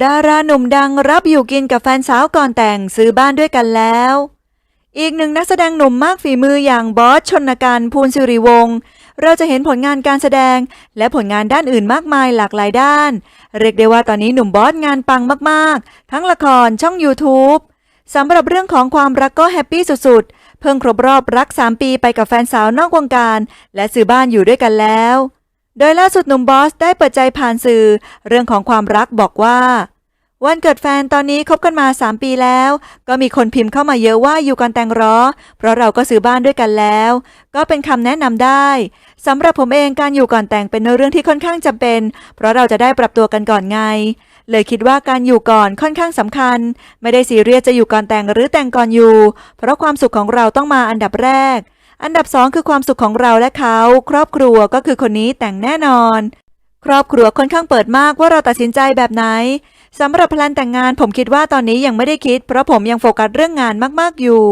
ดาราหนุ่มดังรับอยู่กินกับแฟนสาวก่อนแต่งซื้อบ้านด้วยกันแล้ว อีกหนึ่งนักแสดงหนุ่มมากฝีมืออย่างบอสชนการภูลสิริวงศ์เราจะเห็นผลงานการแสดง และผลงานด้านอื่นมากมายหลากหลายด้าน เรียกได้ว่าตอนนี้หนุ่มบอสงานปังมากๆ ทั้งละครช่อง YouTube สำหรับเรื่องของความรักก็แฮปปี้สุดๆ เพิ่งครบรอบรัก 3 ปีไปกับแฟนสาวนอกวงการ และซื้อบ้านอยู่ด้วยกันแล้ว โดยล่าสุดหนุ่มบอสได้เปิดใจผ่านสื่อ เรื่องของความรักบอกว่า วันเกิดแฟนตอนนี้คบกันมา 3 ปีแล้ว ก็มีคนพิมพ์เข้ามาเยอะว่าอยู่กันแต่งรอเพราะเราก็ซื้อบ้านด้วยกันแล้ว ก็เป็นคำแนะนำได้สำหรับผมเองการอยู่ก่อนแต่งเป็นเรื่องที่ค่อนข้างจำเป็น เพราะเราจะได้ปรับตัวกันก่อนไง เลยคิดว่าการอยู่ก่อนค่อนข้างสำคัญ ไม่ได้ซีเรียสจะอยู่ก่อนแต่งหรือแต่งก่อนอยู่ เพราะความสุขของเราต้องมาอันดับแรก อันดับสองคือความสุขของเราและเขา ครอบครัวก็คือคนนี้แต่งแน่นอน ครอบครัวค่อนข้างเปิดมากว่าเราตัดสินใจแบบไหนสำหรับแพลนแต่งงานผมคิดว่าตอนนี้ยังไม่ได้คิด เพราะผมยังโฟกัสเรื่องงานมากๆอยู่